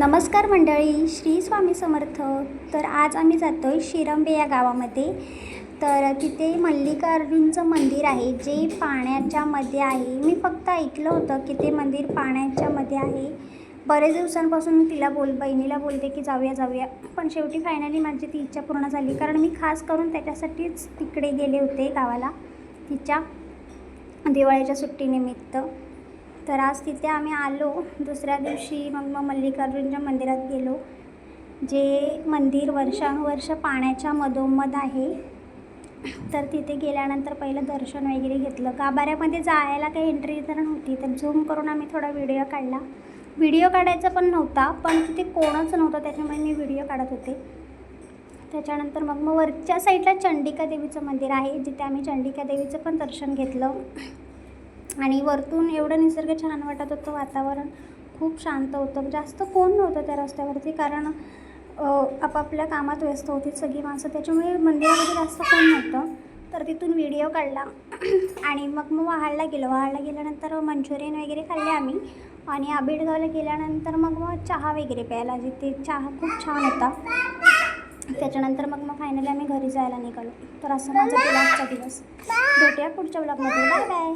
नमस्कार मंडळी श्री स्वामी समर्थ. तर आज आम्ही जातो आहे शिरंबे या गावामध्ये. तर तिथे मल्लिकार्जुनचं मंदिर आहे जे पाण्याच्या मध्ये आहे. मी फक्त ऐकलं होतं की ते मंदिर पाण्याच्या मध्ये आहे. बरेच दिवसांपासून मी तिला बोल बहिणीला बोलते की जाऊया जाऊया. पण शेवटी फायनली माझी ती इच्छा पूर्ण झाली. कारण मी खास करून त्याच्यासाठीच तिकडे गेले होते गावाला तिच्या दिवाळीच्या सुट्टीनिमित्त. तर आज तिथे आम्ही आलो. दुसऱ्या दिवशी मग मग मल्लिकार्जुनच्या मंदिरात गेलो जे मंदिर वर्षानुवर्ष पाण्याच्या मधोमध आहे. तर तिथे गेल्यानंतर पहिलं दर्शन वगैरे घेतलं. गाभाऱ्यामध्ये जायला काही एंट्री तर नव्हती तर झूम करून आम्ही थोडा व्हिडिओ काढला. व्हिडिओ काढायचा पण नव्हता पण तिथे कोणच नव्हतं त्याच्यामुळे मी व्हिडिओ काढत होते. त्याच्यानंतर मग मग वरच्या साईडला चंडिका देवीचं मंदिर आहे जिथे आम्ही चंडिका देवीचं पण दर्शन घेतलं. आणि वरतून एवढं निसर्ग छान वाटत होतं वातावरण खूप शांत होतं. जास्त कोण नव्हतं त्या रस्त्यावरती कारण आपापल्या कामात व्यस्त होती सगळी माणसं. त्याच्यामुळे मंदिरामध्ये जास्त कोण नव्हतं. तर तिथून व्हिडिओ काढला आणि मग मग वहाडला गेलो. वहाडला गेल्यानंतर मंचुरियन वगैरे खाल्ले आम्ही. आणि आबिडगावला गेल्यानंतर मग मग चहा वगैरे प्यायला जिथे चहा खूप छान होता. त्याच्यानंतर मग मग फायनली आम्ही घरी जायला निघालो. तर असं माझा ब्लॉगचा दिवस. भेटूया पुढच्या ब्लॉगमध्ये बाय बाय